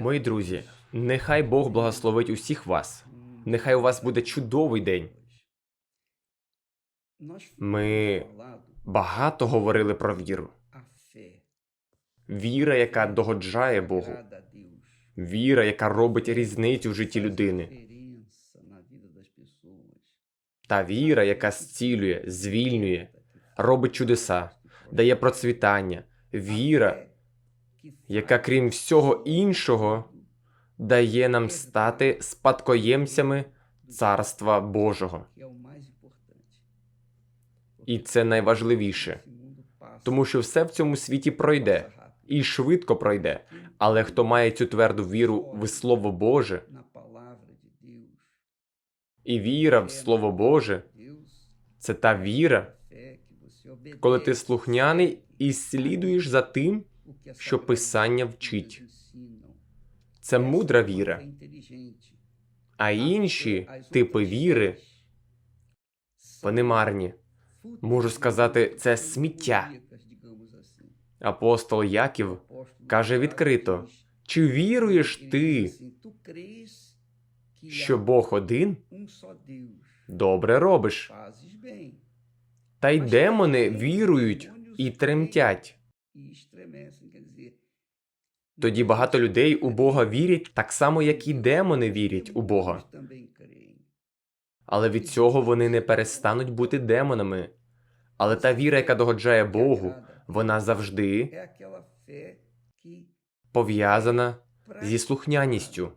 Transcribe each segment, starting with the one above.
Мої друзі, нехай Бог благословить усіх вас. Нехай у вас буде чудовий день. Ми Багато говорили про віру. Віра, яка догоджає Богу. Віра, яка робить різницю в житті людини. Та віра, яка зцілює, звільнює, робить чудеса, дає процвітання. Віра, яка, крім всього іншого, дає нам стати спадкоємцями Царства Божого. І це найважливіше, тому що все в цьому світі пройде і швидко пройде. Але хто має цю тверду віру в Слово Боже і віра в Слово Боже, це та віра, коли ти слухняний і слідуєш за тим, що Писання вчить. Це мудра віра. А інші типи віри вони марні. Можу сказати, це сміття. Апостол Яків каже відкрито: чи віруєш ти, що Бог один? Добре робиш. Та й демони вірують і тремтять. Тоді багато людей у Бога вірять так само, як і демони вірять у Бога. Але від цього вони не перестануть бути демонами. Але та віра, яка догоджає Богу, вона завжди пов'язана зі слухняністю,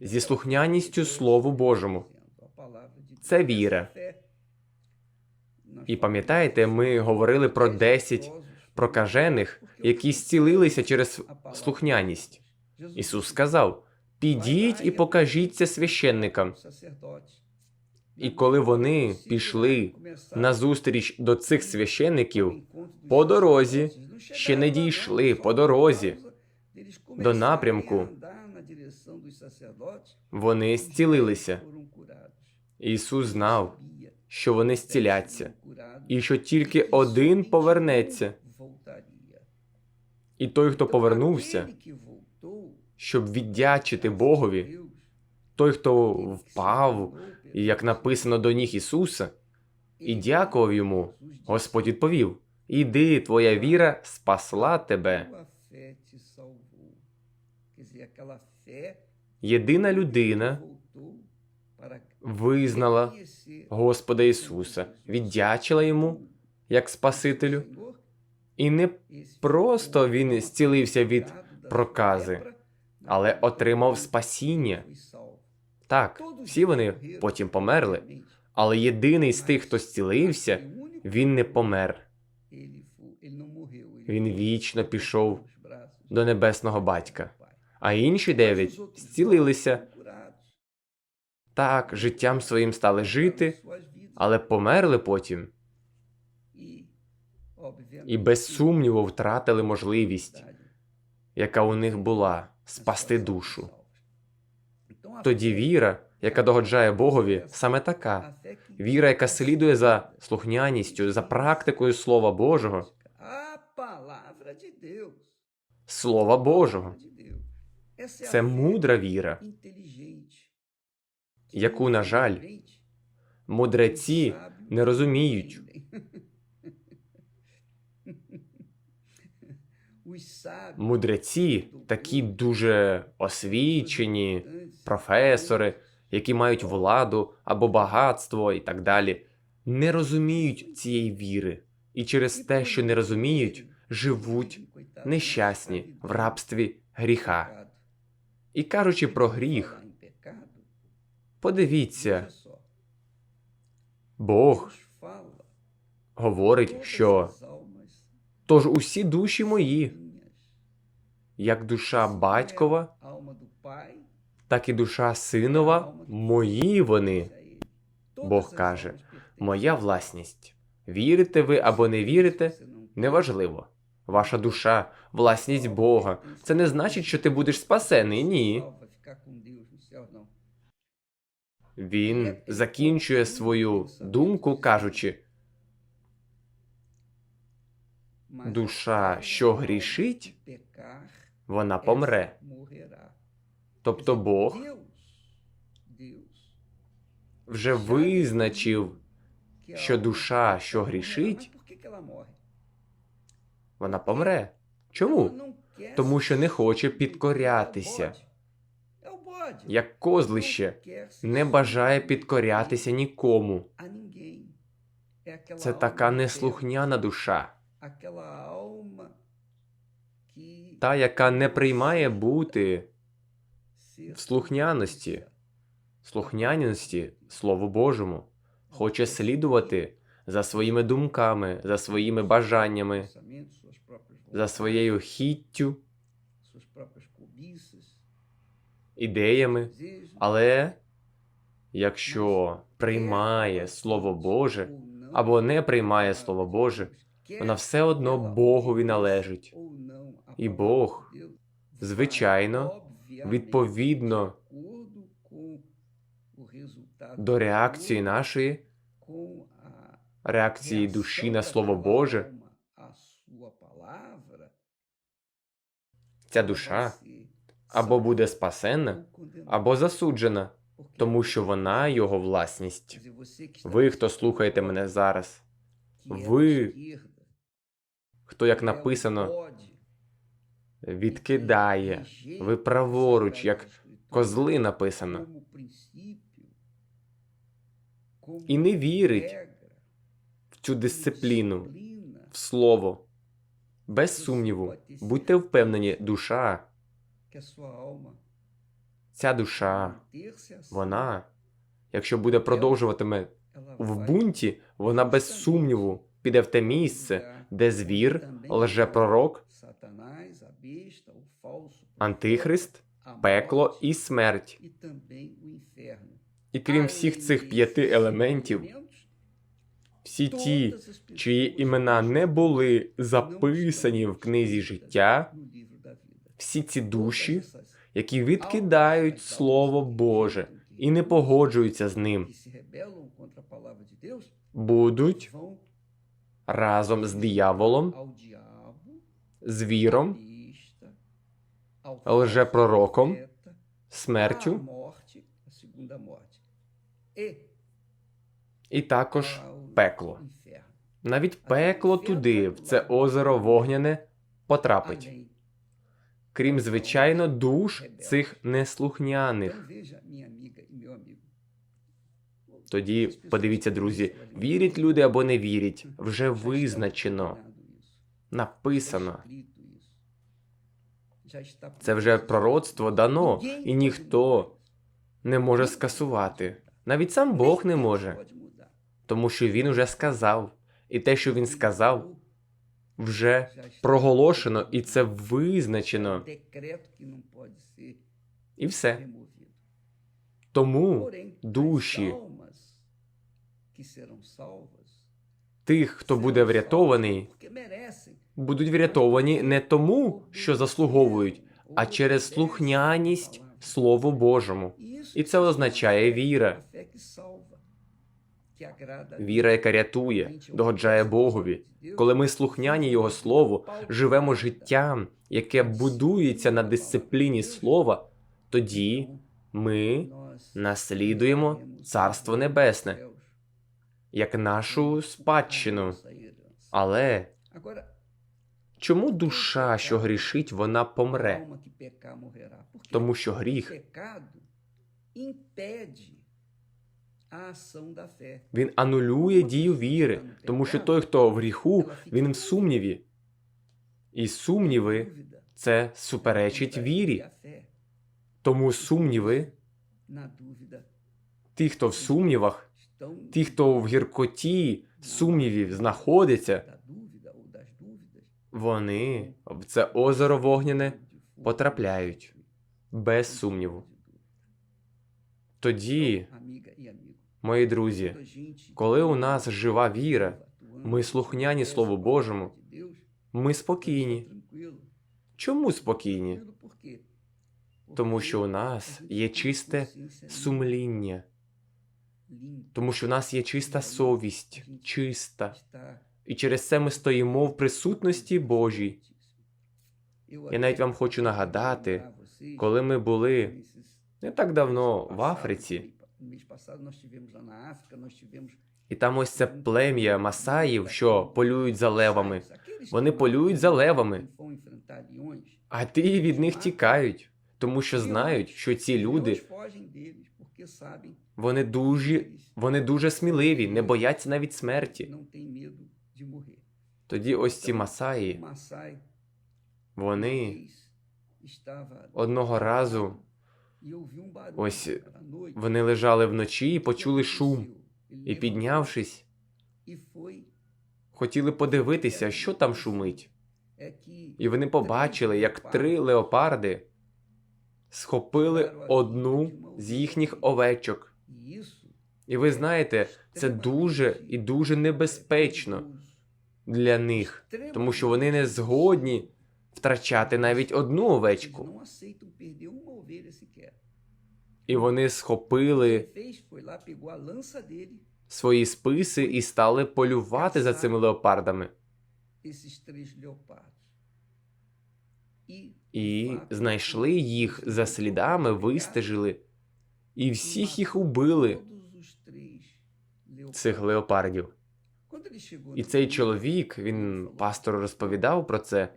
зі слухняністю Слову Божому. Це віра. І пам'ятаєте, ми говорили про 10 прокажених, які зцілилися через слухняність. Ісус сказав: підіть і покажіться священникам. І коли вони пішли на зустріч до цих священників, по дорозі, ще не дійшли по дорозі до напрямку, вони зцілилися. Ісус знав, що вони зціляться, і що тільки один повернеться. І той, хто повернувся, щоб віддячити Богові, той, хто впав, як написано до ніг Ісуса, і дякував йому, Господь відповів: Іди, твоя віра спасла тебе. Єдина людина визнала Господа Ісуса, віддячила йому як Спасителю, і не просто він зцілився від прокази, але отримав спасіння. Так, всі вони потім померли, але єдиний з тих, хто зцілився, він не помер. Він вічно пішов до небесного батька. А інші дев'ять зцілилися. Так, життям своїм стали жити, але померли потім і без сумніву втратили можливість, яка у них була спасти душу. Тоді віра, яка догоджає Богові, саме така віра, яка слідує за слухняністю, за практикою Слова Божого, Слова Божого. Це мудра віра, яку, на жаль, мудреці не розуміють. Мудреці, такі дуже освічені, професори, які мають владу або багатство і так далі, не розуміють цієї віри, і через те, що не розуміють, живуть нещасні в рабстві гріха. І кажучи про гріх, подивіться, Бог говорить, що тож усі душі мої, як душа батькова, так і душа синова, мої вони. Бог каже, моя власність. Вірите ви або не вірите, неважливо. Ваша душа, власність Бога. Це не значить, що ти будеш спасений. Ні. Він закінчує свою думку, кажучи: душа, що грішить, вона помре. Тобто Бог вже визначив, що душа, що грішить, вона помре. Чому? Тому що не хоче підкорятися. Як козлище не бажає підкорятися нікому. Це така неслухняна душа, та, яка не приймає бути в слухняності, слухняності Слову Божому, хоче слідувати за своїми думками, за своїми бажаннями, за своєю хіттю, ідеями. Але якщо приймає Слово Боже або не приймає Слово Боже, вона все одно Богові належить. І Бог, звичайно, відповідно до реакції нашої, реакції душі на Слово Боже, ця душа або буде спасенна, або засуджена, тому що вона його власність. Ви, хто слухаєте мене зараз, ви, хто, як написано, відкидає, ви праворуч, як козли написано, і не вірить в цю дисципліну, в слово. Без сумніву, будьте впевнені, душа, ця душа, вона, якщо буде продовжуватиме в бунті, вона без сумніву піде в те місце, де звір, лжепророк, антихрист, пекло і смерть. І крім всіх цих п'яти елементів, всі ті, чиї імена не були записані в книзі життя, всі ці душі, які відкидають Слово Боже і не погоджуються з ним, будуть разом з дияволом, звіром, лжепророком, смертю і також пекло. Навіть пекло туди, в це озеро вогняне, потрапить. Крім звичайно, душ цих неслухняних. Тоді подивіться, друзі, вірять люди або не вірять, вже визначено, написано. Це вже пророцтво дано, і ніхто не може скасувати. Навіть сам Бог не може, тому що він уже сказав, і те, що він сказав, вже проголошено, і це визначено. І все. Тому душі тих, хто буде врятований, будуть врятовані не тому, що заслуговують, а через слухняність Слову Божому. І це означає віра. Віра, яка рятує, догоджає Богові. Коли ми слухняні Його Слову, живемо життям, яке будується на дисципліні слова, тоді ми наслідуємо Царство Небесне як нашу спадщину. Але чому душа, що грішить, вона помре? Тому що гріх він анулює дію віри, тому що той, хто в гріху, він в сумніві. І сумніви це суперечить вірі. Тому сумніви, ті, хто в сумнівах, ті, хто в гіркоті сумнівів знаходиться, вони в це озеро вогняне потрапляють без сумніву. Тоді, мої друзі, коли у нас жива віра, ми слухняні Слову Божому, ми спокійні. Чому спокійні? Тому що у нас є чисте сумління, тому що у нас є чиста совість, чиста. І через це ми стоїмо в присутності Божій. Я навіть вам хочу нагадати, коли ми були не так давно в Африці, і там ось це плем'я масаїв, що полюють за левами. Вони полюють за левами, а ті від них тікають, тому що знають, що ці люди вони дуже, вони дуже сміливі, не бояться навіть смерті. Тоді ось ці масаї, вони одного разу ось вони лежали вночі і почули шум, і піднявшись, хотіли подивитися, що там шумить. І вони побачили, як три леопарди схопили одну з їхніх овечок. І ви знаєте, це дуже і дуже небезпечно для них, тому що вони не згодні втрачати навіть одну овечку. І вони схопили свої списи і стали полювати за цими леопардами. І знайшли їх за слідами, вистежили, і всіх їх убили, цих леопардів. І цей чоловік, він пастору розповідав про це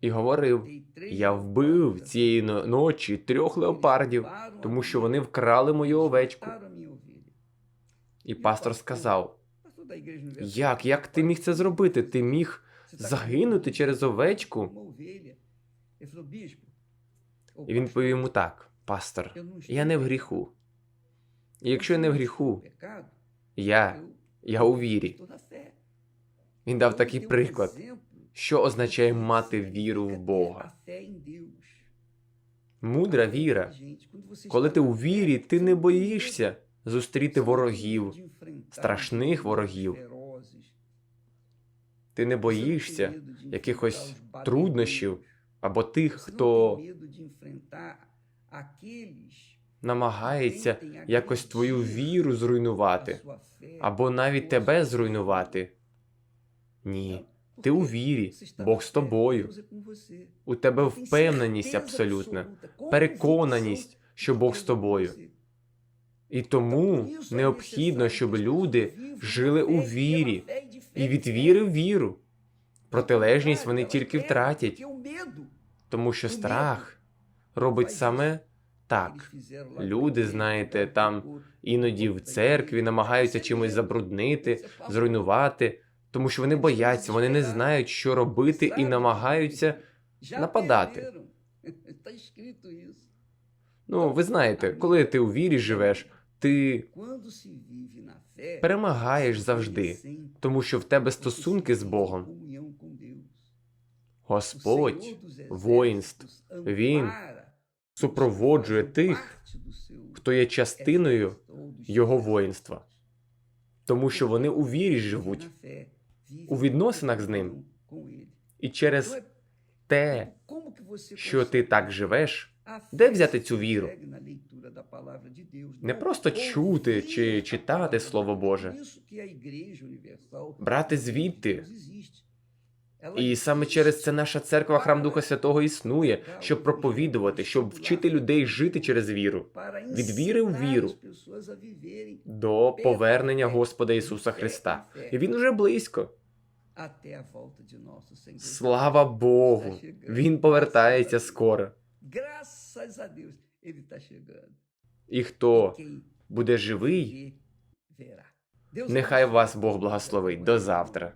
і говорив: я вбив цієї ночі трьох леопардів, тому що вони вкрали мою овечку. І пастор сказав: Як? Як ти міг це зробити? Ти міг загинути через овечку? І він повів йому так: пастор, я не в гріху. І якщо я не в гріху, я, я у вірі. Він дав такий приклад, що означає мати віру в Бога. Мудра віра. Коли ти у вірі, ти не боїшся зустріти ворогів, страшних ворогів. Ти не боїшся якихось труднощів або тих, хто намагається якось твою віру зруйнувати, або навіть тебе зруйнувати. Ні, ти у вірі, Бог з тобою. У тебе впевненість абсолютна, переконаність, що Бог з тобою. І тому необхідно, щоб люди жили у вірі і від віри в віру. Протилежність вони тільки втратять, тому що страх робить саме так. Люди, знаєте, там іноді в церкві намагаються чимось забруднити, зруйнувати, тому що вони бояться, вони не знають, що робити, і намагаються нападати. Ну, ви знаєте, коли ти у вірі живеш, ти перемагаєш завжди, тому що в тебе стосунки з Богом. Господь воїнств, Він супроводжує тих, хто є частиною Його воїнства, тому що вони у вірі живуть, у відносинах з ним. І через те, що ти так живеш, де взяти цю віру? Не просто чути чи читати Слово Боже, брати звідти. І саме через це наша церква, храм Духа Святого існує, щоб проповідувати, щоб вчити людей жити через віру, від віри в віру до повернення Господа Ісуса Христа. І Він уже близько. Слава Богу! Він повертається скоро. І хто буде живий, нехай вас Бог благословить. До завтра.